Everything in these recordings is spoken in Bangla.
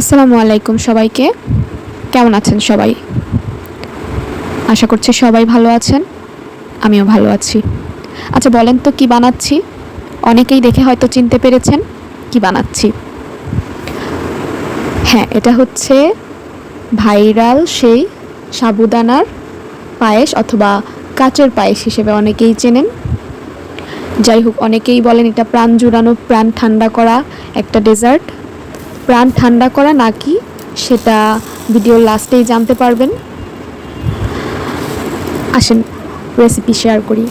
আসসালামু আলাইকুম সবাইকে। কেমন আছেন সবাই? আশা করছি সবাই ভালো আছেন। আমিও ভালো আছি। আচ্ছা বলেন তো কি বানাচ্ছি? অনেকেই দেখে হয়তো চিনতে পেরেছেন কি বানাচ্ছি। হ্যাঁ এটা হচ্ছে ভাইরাল সেই সাবুদানার পায়েস অথবা কাচের পায়েস হিসেবে অনেকেই চেনেন। যাই হোক, অনেকেই বলেন এটা প্রাণ জুড়ানো, প্রাণ ঠান্ডা করা একটা ডেজার্ট। প্রাণ ঠান্ডা করা নাকি সেটা ভিডিওর লাস্টেই জানতে পারবেন। আসেন রেসিপি শেয়ার করি।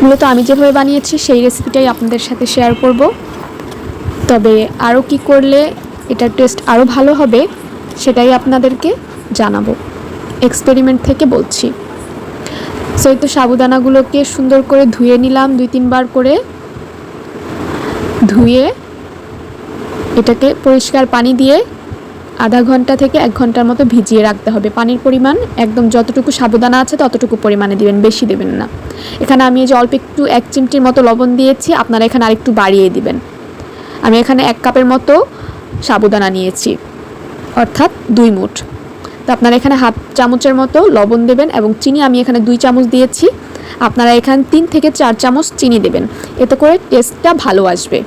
মূলত আমি যেভাবে বানিয়েছি, সেই রেসিপিটাই আপনাদের সাথে শেয়ার করব। তবে আরও কি করলে এটার টেস্ট আরও ভালো হবে, সেটাই আপনাদেরকে জানাব। এক্সপেরিমেন্ট থেকে বলছি। সো এই তো সাবুদানাগুলোকে সুন্দর করে ধুয়ে নিলাম, দুই তিনবার করে। ধুয়ে এটাকে পরিষ্কার পানি দিয়ে আধা ঘণ্টা থেকে এক ঘণ্টার মতো ভিজিয়ে রাখতে হবে। পানির পরিমাণ একদম যতটুকু সাবুদানা আছে ততটুকু পরিমাণে দিবেন, বেশি দেবেন না। এখানে আমি এই যে অল্প একটু এক চিমটির মতো লবণ দিয়েছি, আপনারা এখানে আরেকটু বাড়িয়ে দিবেন। আমি এখানে এক কাপের মতো সাবুদানা নিয়েছি, অর্থাৎ দুই মুঠ। তো আপনারা এখানে হাফ চামচের মতো লবণ দেবেন এবং চিনি, আমি এখানে দুই চামচ দিয়েছি। আপনারা এখানে তিন থেকে চার চামচ চিনি দেবেন। এতে করে টেস্টটা ভালো আসবে।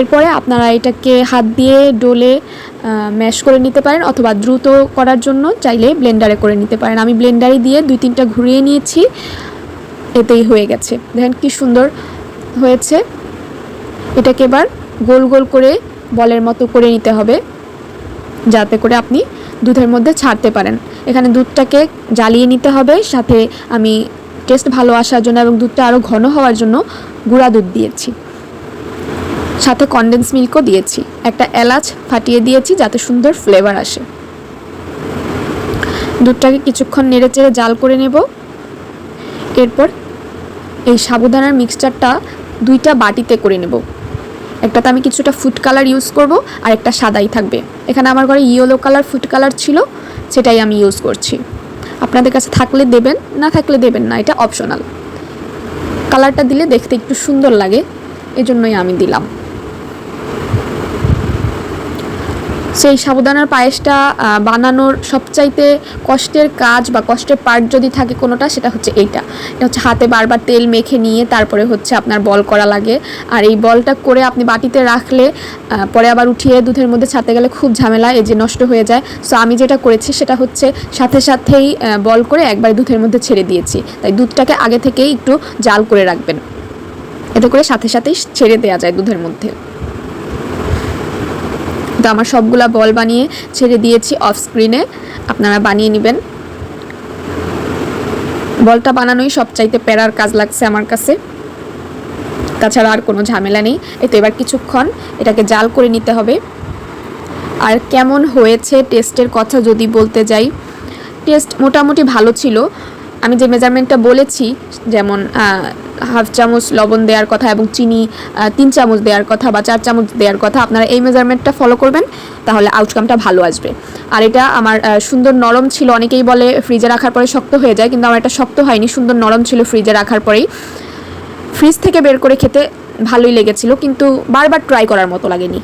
এরপরে আপনারা এটাকে হাত দিয়ে ডোলে ম্যাশ করে নিতে পারেন অথবা দ্রুত করার জন্য চাইলে ব্লেন্ডারে করে নিতে পারেন। আমি ব্লেন্ডারে দিয়ে দুই তিনটা ঘুরিয়ে নিয়েছি, এতেই হয়ে গেছে। দেখেন কি সুন্দর হয়েছে। এটাকে এবার গোল গোল করে বলের মতো করে নিতে হবে, যাতে করে আপনি দুধের মধ্যে ছাড়তে পারেন। এখানে দুধটাকে জ্বালিয়ে নিতে হবে, সাথে আমি টেস্ট ভালো আসার জন্য এবং দুধটা আরও ঘন হওয়ার জন্য গুঁড়া দুধ দিয়েছি। সাথে কন্ডেন্স মিল্কও দিয়েছি। একটা এলাচ ফাটিয়ে দিয়েছি যাতে সুন্দর ফ্লেভার আসে। দুধটাকে কিছুক্ষণ নেড়ে চেড়ে জাল করে নেব। এরপর এই সাবুদানার মিক্সচারটা দুইটা বাটিতে করে নেব। একটাতে আমি কিছুটা ফুড কালার ইউজ করব আর একটা সাদাই থাকবে। এখানে আমার ঘরে ইয়েলো কালার ফুড কালার ছিল, সেটাই আমি ইউজ করছি। আপনাদের কাছে থাকলে দেবেন, না থাকলে দেবেন না, এটা অপশনাল কালারটা দিলে দেখতে একটু সুন্দর লাগে, এজন্যই আমি দিলাম। সেই সাবুদানার পায়েসটা বানানোর সবচাইতে কষ্টের কাজ বা কষ্টের পার্ট যদি থাকে কোনোটা, সেটা হচ্ছে এইটা। এটা হচ্ছে হাতে বারবার তেল মেখে নিয়ে তারপরে হচ্ছে আপনার বল করা লাগে। আর এই বলটা করে আপনি বাটিতে রাখলে পরে আবার উঠিয়ে দুধের মধ্যে ছাতে গেলে খুব ঝামেলা, এই যে নষ্ট হয়ে যায়। সো আমি যেটা করেছি সেটা হচ্ছে সাথে সাথেই বল করে একবার দুধের মধ্যে ছেড়ে দিয়েছি। তাই দুধটাকে আগে থেকেই একটু জাল করে রাখবেন। এতে করে সাথে সাথেই ছেড়ে দেওয়া যায় দুধের মধ্যে। তো আমার সবগুলা বল বানিয়ে ছেড়ে দিয়েছি অফ স্ক্রিনে আপনারা বানিয়ে নেবেন। বলটা বানানোই সবচাইতে প্যারার কাজ লাগছে আমার কাছে। তাছাড়া আর কোনো ঝামেলা নেই। এই তো এবার কিছুক্ষণ এটাকে জাল করে নিতে হবে। আর কেমন হয়েছে টেস্টের কথা যদি বলতে যাই, টেস্ট মোটামুটি ভালো ছিল। আমি যে মেজারমেন্টটা বলেছি, যেমন হাফ চামচ লবণ দেওয়ার কথা এবং চিনি তিন চামচ দেওয়ার কথা বা চার চামচ দেওয়ার কথা আপনারা এই মেজারমেন্টটা ফলো করবেন, তাহলে আউটকামটা ভালো আসবে। আর এটা আমার সুন্দর নরম ছিল, অনেকেই বলে ফ্রিজে রাখার পরে শক্ত হয়ে যায়, কিন্তু আমার এটা শক্ত হয়নি, সুন্দর নরম ছিল ফ্রিজে রাখার পরেই। ফ্রিজ থেকে বের করে খেতে ভালোই লেগেছিল, কিন্তু বারবার ট্রাই করার মতো লাগেনি।